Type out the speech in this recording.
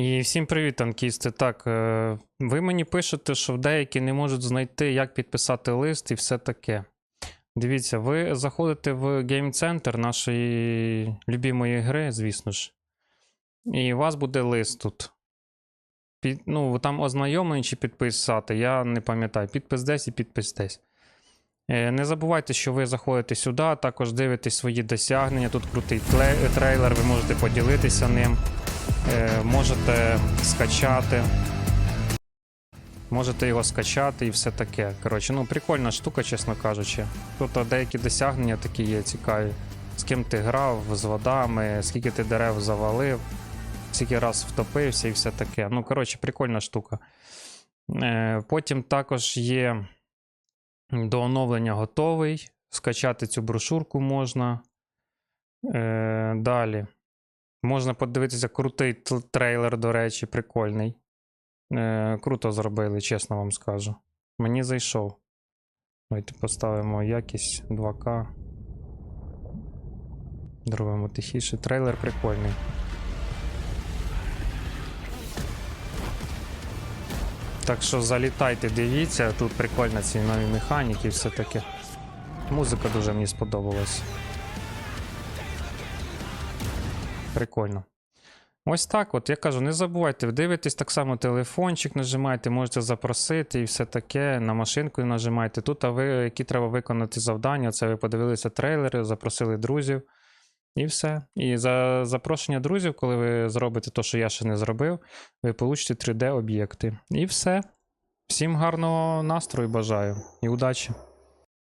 І всім привіт, танкісти. Так, е, ви мені пишете, що деякі не можуть знайти, як підписати лист і все таке. Дивіться, ви заходите в гейм-центр нашої любимої гри, звісно ж. І у вас буде лист тут. Під, ну, там ознайомлені чи підписати, я не пам'ятаю. Підпис десь і підпис десь. Е, Не забувайте, що ви заходите сюди, також дивитесь свої досягнення. Тут крутий трейлер, ви можете поділитися ним. Е, можете скачати. Можете його скачати і все таке. Коротше, ну прикольна штука, чесно кажучи. Тут деякі досягнення такі є цікаві. З ким ти грав, з водами, скільки ти дерев завалив, скільки раз втопився і все таке. Ну, коротше, прикольна штука. Е, потім також є до оновлення готовий. Скачати цю брошурку можна. Е, далі. Можна подивитися крутий трейлер, до речі, прикольний. Е, круто зробили, чесно вам скажу. Мені зайшов. Давайте поставимо якість 2К. Зробимо тихіше. Трейлер прикольний. Так що залітайте, дивіться, тут прикольно ці нові механіки і все таке. Музика дуже мені сподобалась. Прикольно. Ось так, от я кажу, не забувайте, ви дивитесь так само телефончик, нажимаєте, можете запросити і все таке. На машинку нажимаєте. Тут, а ви, які треба виконати завдання, це ви подивилися трейлери, запросили друзів. І все. І за запрошення друзів, коли ви зробите те, що я ще не зробив, ви получите 3D-об'єкти. І все. Всім гарного настрою бажаю і удачі!